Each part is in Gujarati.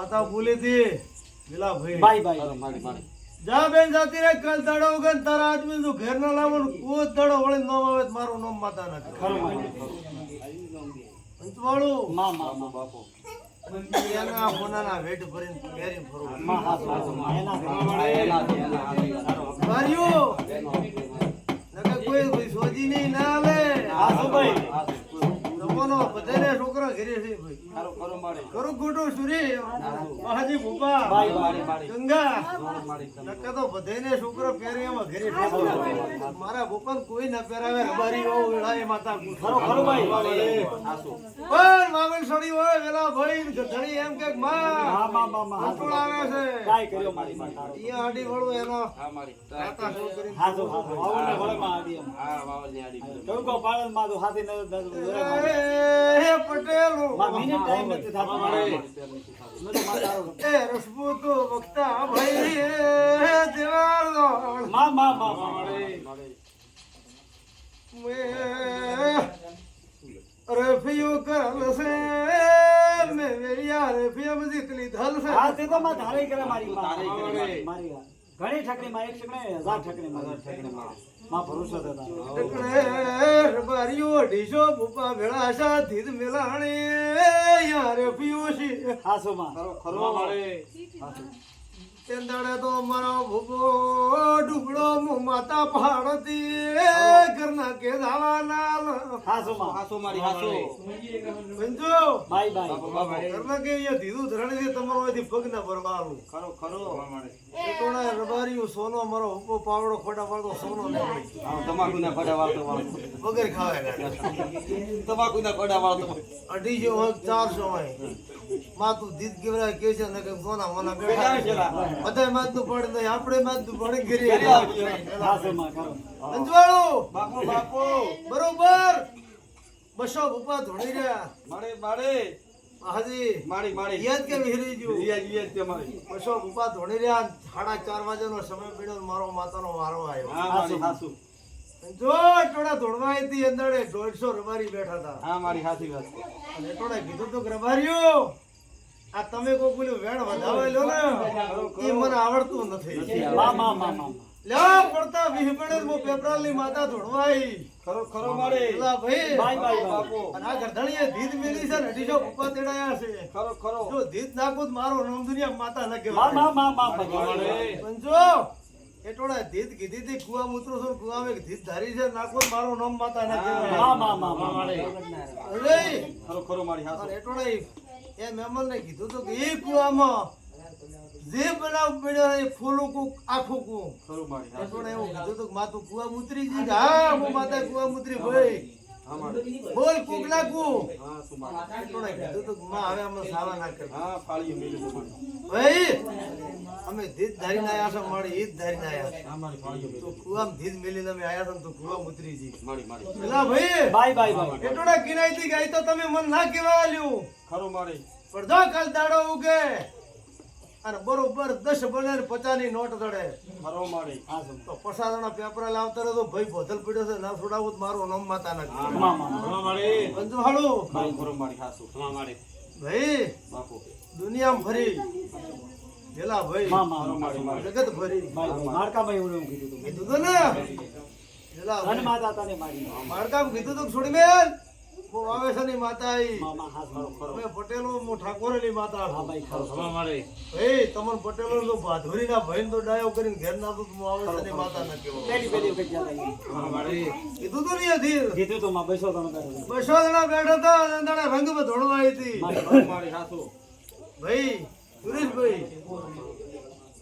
માતા ભૂલી હતી પેલા ભાઈ. Bye bye. ખરો મારી મારી. જા બેન જાતી રે કલ દડો ઉગન તારા આદમી નું ઘેર ના લાવો કો દડો વળી નો આવે તો મારું નામ માતા ના કરે ખરો માં માં માં. બાપુ એના હોનાના વેટ ભરીને પહેરીને ફરવું મા હા એના એના. એના માર્યો. નકર કોઈ કોઈ સોજી નહીં ના આવે. હા ભાઈ. લોકોનો બધાને છોકરા ઘરે છે ભાઈ ખરો મારી કરું સુરી મહાજી ભૂપા બાય મારી મારી ગંગા મારી તો બધાને છોકરો પહેરી એમાં ઘરે ફેંકો. મારા ભૂપાને કોઈ ના પહેરાવે રબારી હોવ વેળાએ માતા ખરો ખરો ભાઈ આસુ પણ મામન સડી હોય વેલા ભાઈ ગધડી એમ કે માં હા માં માં માં હાથ આવે છે કાય કર્યો મારી માં અહીંયા આડી વળું એનો હા મારી માતા શું કરી હાથો હાથો આવો ને વળે માં આદી એમ હા વાવલની આડી ટળકો પાડનમાં તો હાથી ન હે પટેલો. માં ટાઈમ નથી થાતો મારે તો માં એ રસપૂત વક્તા ભાઈ હે દેવાળો. માં માં માં માં. રફિયો કરલ છે મેં વેરિયા રફિયા મજી કલી ધલ છે હા તે તો માં ધારે કરે મારી માં ધારે કરે મારી. ઘણી ઠકડી માં એક ઠકડી હજાર ઠકડી માં ઠકડી માં માં ભરોસો થતા ટકડે બારીઓ ઢીસો ભૂપા ભેળા સા ધીર મેલાણી યાર છે હાસો માં? ખરો ખરો મારી તેંદાડે તો મારો ભૂપો ડુબડો મુ માતા પહાડતી ઘરના કે દાવાના હાસો માં. હાસો મારી હાસો. બંજો બાય બાય. ઘરમાં કે યે ધીધું ધરણી છે તમારો એથી પગ ના ભરવાનું. ખરો ખરો. ટોણા રબારીયું સોનો મારો ઉપો પાવડો ખોટા પાડતો સોનો નીકળી તમાકુ ના ખોડા વાળતો વાળતો વગર ખાવે. તમાકુ ના ખોડા વાળતો. અઢીસો હોય ચારસો હોય. માતું દીદ કેવડા કે છે ને કે સોના મોના બેઠા છે. બધાય માથું પડે નહીં આપણે માથું પડે ઘરે હાસો માં ખરો અંજવાળું! બાપુ બાપુ. બરોબર. બસો ભૂપા ધોણી રહ્યા. મારે મારે. હાજી. મારી મારી. યાદ કેમ હિરી ગયું? યાદ યાદ તે મારી. બસો ભૂપા ધોણી રહ્યા સાડા ચાર વાગ્યાનો સમય પડ્યો મારો માતાનો વારો આવ્યો. હા મારી. હાસુ. જો ટોડા ધોળવા હતી અંદર દોઢસો રબારી બેઠા હતા. હા મારી સાચી વાત. અને ટોડા કીધું તું રબારીઓ આ તમે કોઈ પેલું વેણ વધાવેલો ને. એ મને આવડતું નથી. લ્યા પડતા મો પેપરાલની માતા ધોળવાઈ. ખરો ખરો મારે. પેલા ભાઈ. Bye bye bye. અને આ ગરધણીએ ધીધ મેલી છે ને અઢીસો ભૂપા તેડાયા છે. ખરો ખરો. જો ધીધ નાખું તો મારો નામ દુનિયા માતા ન માં કહેવાય. માં માં માં ભગવાન જો એટોડા ધીત કીધી હતી કુવા મૂત્રો છો કુવા એક ધીધ ધારી છે નાખો મારો નામ માતા ન કહેવાયમાં માં માં મારે અરે! ખરો ખરો મારી હાસુ એટોડા એ મહેમાનને કીધું તો કે એ કુવામાં જે બનાવ પડ્યો એ ફૂલું કુક આખું કું ખરો મારી હાસુ એટોડા એવું કીધું તો કે માં તું કુવા મૂતરી જી હા હું માતા કુવા મૂતરી ભાઈ. બોલ કુક નાખું હા મારી. એટોડા કીધું તો કે હવે અમે સાવા ના કરી. હા ફાળી મેલી ભાઈ અમે ધીધ ધારીને આયા છો મારી ઈદ ધારીને મેલી તો કુવામાં ધીધ મેલીને અમે આયા છો તો કુવામ ઉતરી જી પેલા ભાઈ બાય બાય બાય. એટોડા કિનાઈથી ગઈ તો તમે મન ના કેવા લ્યું ખરો મારી. જો કાલ દાડો ઉગે અને બરોબર દસ બને ને પચાની નોટ દડે મારો. મારી તો પસાદણા પેપર લાવતા રહો તો ભાઈ બોધલ પડ્યો છે ના છોડાવું મારો નામ માતા નથી ભાઈ બાપુ. દુનિયામાં ફરી. પેલા ભાઈ. મારી મારી જગત ભરી. મારકામાં એવું કીધું તું. કીધું તો ને પેલા ધન ભાઈ. માતા તને મારી મારકામ કીધું તો છોડી મેલ હું વાવેસરની માતા આઈ માં માં અમે પટેલો હું ઠાકોરની માતા હા ભાઈ મારી ભાઈ તમને પટેલો તો ભાધુરીના ભાઈને તો ડાયો કરીને ઘેર ના તો હું વાવેસરની માતા ના કહેવાય પેલી પેલી વખત કીધું તો નહીં અધીર કીધું તો માં બેસો તમે બેઠો બસો જણા બેઠા હતા અને અંધારા રંગમાં ધોળવા આવી હતી. મારી સાસુ. ભાઈ સુરેશભાઈ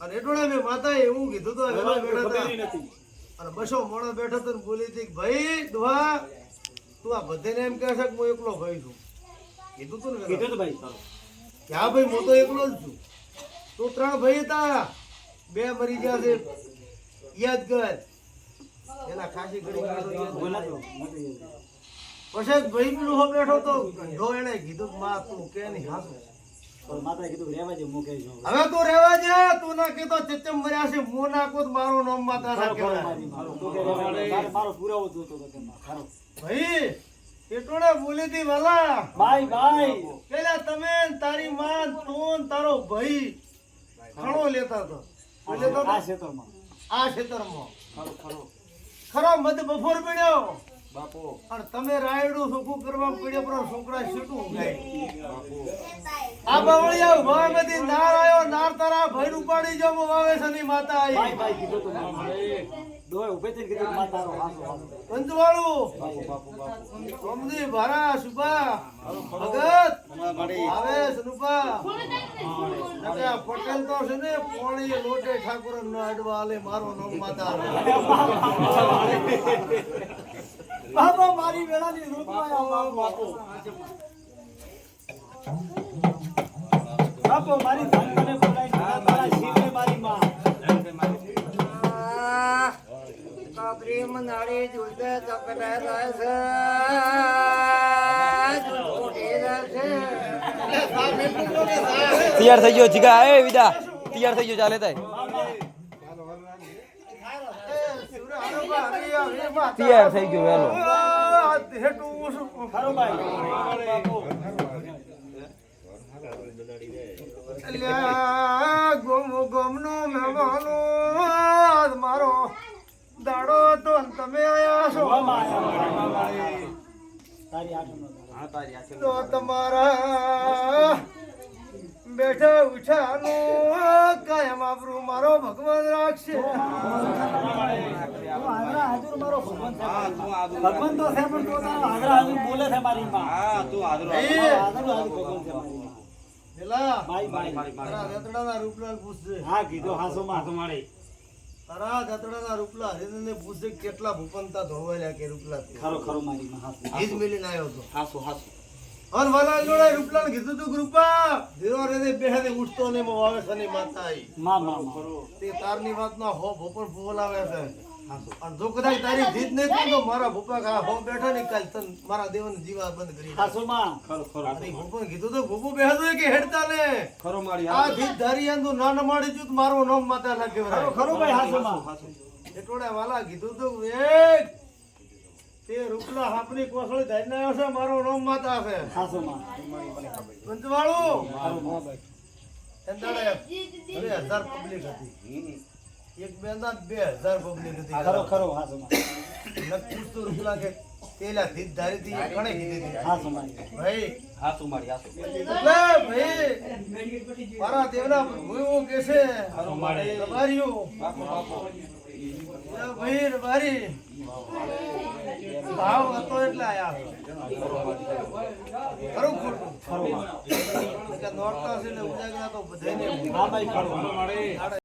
અને મેં માતાએ એવું કીધું તો અને બસો મોણસ બેઠા તો બોલી હતી ભાઈ દુહા તું આ બધાને એમ કહે છે કે હું એકલો ભાઈ છું. કીધું તું ને કીધું ભાઈ કે હા ભાઈ હું તો એકલો જ છું. તું ત્રણ ભાઈ હતા. બે મરી ગયા છે. યાદ કર. એના ખાસી ઘડી પછી ભાઈ પેલો બેઠો તો જો એને કીધું માં તું કે નહીં હાસું. હવે. તું રેવા દે તું ના કીધો ચચમ મર્યા છે મો નાખો મારું નામ માતા મારી પુરાવો જોતો. ખરો ભાઈ એટલોડે બોલી દી વાલા. ભાઈ ભાઈ. પેલા તમે તારી માં તું તારો ભાઈ ખણો લેતા તો લેતો આ ખેતરમાં આ ખેતરમાં ખરો ખરો. ખરો મધ બફોર પડ્યો. બાપુ. અને તમે રાયડું સુખું કરવા પડ્યો પણ છોકરા છૂટું આ બાવળિયા ઊભા બધી નાર આવ્યો નાર તારા ભાઈ ઉપાડી વાવે વાવેસની માતા આવી ભાઈ કીધું તું દોય ઉભે થઈને કીધું માં તારો હાસો હાસો. પંચવાળું બાપુ બાપુ બાપુ. સોમદી ભારા સુભા. ભગત! આવે સનુપા પટેલ તો છે ને પોણી લોટે ઠાકુર ન અડવા આલે મારો નામ માતા. બાપા મારી વેળાની રૂપમાં આવો બાપુ. બાપુ મારી બોલાઈ મારા શીખે મારી માં નાળી જુલતે તપને રહેશે તૈયાર થઈ ગયો જીગા એ વિદા તૈયાર થઈ ગયો ચાલે તાય. તૈયાર થઈ ગયો વેલો. ગોમ ગોમનો મહેમાનો આજ મારો દાડો તો ને તમે આયા છો જોવામાં આવ્યા તારી આઠમનો દાડો. હા તારી આખે તો તમારા બેઠા ઉઠાનું કાયમ આપણું મારો ભગવાન રાખશે. ભગવાન છે હા તું આદુ તો છે પણ તો બોલે છે મારી માં. તું ભગવાન છે માં. પેલા રૂપલાલ પૂછશે. હા કીધું હાસો માં? મારી. તારા રતડાના રૂપલા હરિને પૂછે કે કેટલા ભૂપંતા ધોવાયેલા કે રૂપલા. ખરો ખરો મારી માં હાસો મિલીને આવ્યો હતો. હાસુ હાસુ. અન વાલા જોડે રૂપલાને કીધું તું કૃપા. ધીરો બેહને ઉઠતો ને મો આવે સની માતા આઈ માં. તે તારની વાતના હો ભોપર આવે છે. અને જો કદાચ તારી જીત નહીં તો મારા ભૂપા કા હો બેઠા ને કાલ તન મારા દેવને જીવા બંધ કરી નાખ. માં ખરો ખરો. અરે ભૂપા કીધું તો ભૂપુ બેહતો કે હેડતા ને? ખરો મારી આ જીત ધારી આંદુ ના ન માડી જુત મારું નામ માતા લાગે ખરો ખરો ભાઈ હાસો માં. હાસુ વાલા કીધું તો એક તે રૂપલા હાપની કોસળી છે મારું નામ માતા છે. માં. પંચવાળું? હજાર પબ્લિક હતી. એક બે બે હજાર ખરો ખરો રૂપલા કે ધારી કીધી હતી. ભાઈ ભાઈ મારા દેવના ભૂયો કે છે? રબારીઓ. બાપુ બાપુ. ભાઈ રબારી ભાવ હતો એટલે આયા ખરું ખોટું? ખરો. માં નોરતા છે એટલે ઉજાગરા તો બધાયને હા ભાઈ ખરો. મારી આડે.